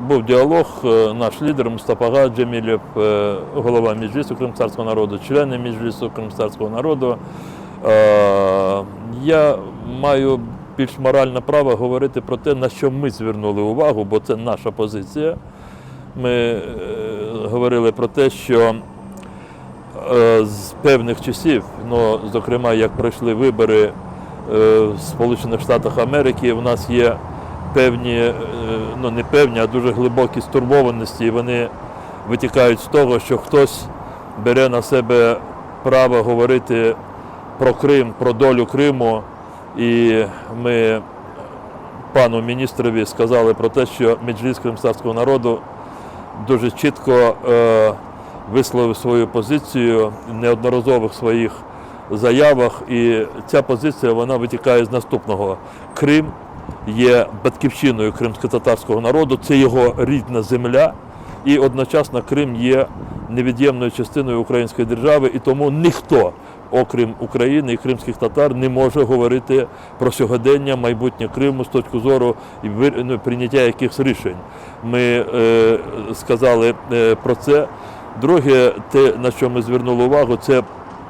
був діалог. Е, Наш лідер Мустафа Джемілєв, е, голова Міжлісу Кримстарського народу, члени Міжлісу Кримстарського народу. Е, Я маю більш моральне право говорити про те, на що ми звернули увагу, бо це наша позиція. Ми говорили про те, що з певних часів, ну, зокрема, як пройшли вибори в Сполучених Штатах Америки, у нас є певні, е, ну не певні, а дуже глибокі стурбованості, і вони витікають з того, що хтось бере на себе право говорити про Крим, про долю Криму. І ми пану міністрові сказали про те, що Меджліс кримстарського народу дуже чітко е, висловив свою позицію в неодноразових своїх заявах. І ця позиція вона витікає з наступного. Крим є батьківщиною кримсько-татарського народу, це його рідна земля, і одночасно Крим є невід'ємною частиною української держави, і тому ніхто, окрім України і кримських татар, не може говорити про сьогодення, майбутнє Криму з точки зору і ну, прийняття якихось рішень. Ми е, сказали е, про це. Друге, те, на що ми звернули увагу, це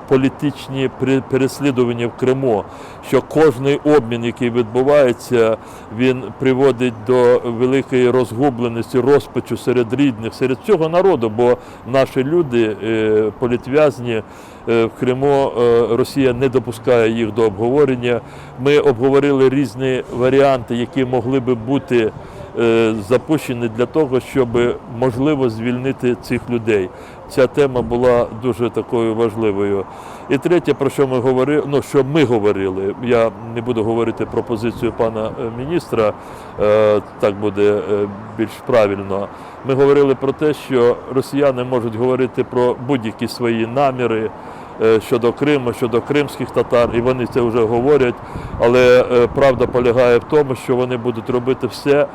політичні пере- переслідування в Криму, що кожний обмін, який відбувається, він приводить до великої розгубленості, розпачу серед рідних, серед всього народу, бо наші люди, е, політв'язні е, в Криму, е, Росія не допускає їх до обговорення. Ми обговорили різні варіанти, які могли би бути запущені для того, щоб можливо звільнити цих людей. Ця тема була дуже такою важливою. І третє, про що ми говорили, ну що ми говорили, я не буду говорити про позицію пана е, міністра, е, так буде е, більш правильно. Ми говорили про те, що росіяни можуть говорити про будь-які свої наміри. е, Щодо Криму, щодо кримських татар, і вони це вже говорять. Але е, правда полягає в тому, що вони будуть робити все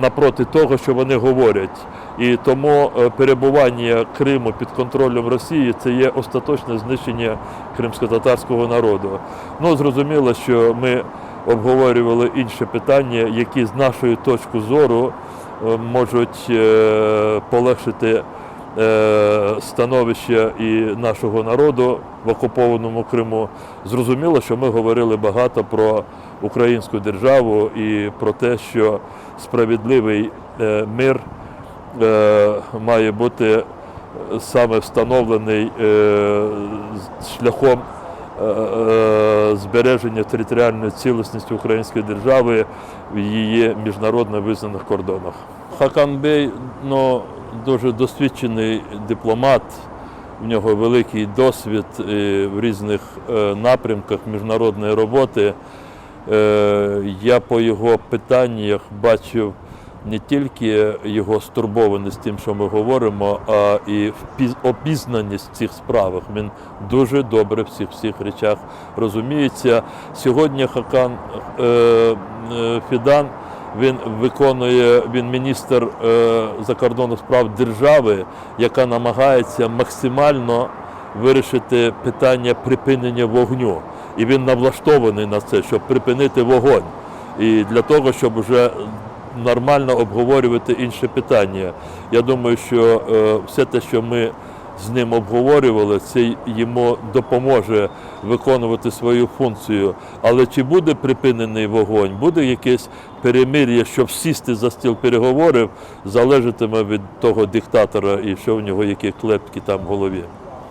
напроти того, що вони говорять. І тому е, перебування Криму під контролем Росії це є остаточне знищення кримсько-татарського народу. Ну, зрозуміло, що ми обговорювали інші питання, які з нашої точки зору е, можуть е, полегшити становище і нашого народу в окупованому Криму. Зрозуміло, що ми говорили багато про українську державу і про те, що справедливий е, мир е, має бути саме встановлений е, шляхом збереження територіальної цілісності української держави в її міжнародно визнаних кордонах. Хакан Бей ну, дуже досвідчений дипломат, в нього великий досвід в різних напрямках міжнародної роботи. Е, Я по його питаннях бачив не тільки його стурбованість тим, що ми говоримо, а і обізнаність в цих справах. Він дуже добре в цих всіх речах розуміється. Сьогодні Хакан е, е, Фідан він виконує, він міністр е, закордонних справ держави, яка намагається максимально вирішити питання припинення вогню. І він навлаштований на це, щоб припинити вогонь. І для того, щоб вже нормально обговорювати інші питання. Я думаю, що е, все те, що ми з ним обговорювали, це йому допоможе виконувати свою функцію. Але чи буде припинений вогонь, буде якесь перемир'я, щоб сісти за стіл переговорів, залежатиме від того диктатора і що в нього які клепки там в голові.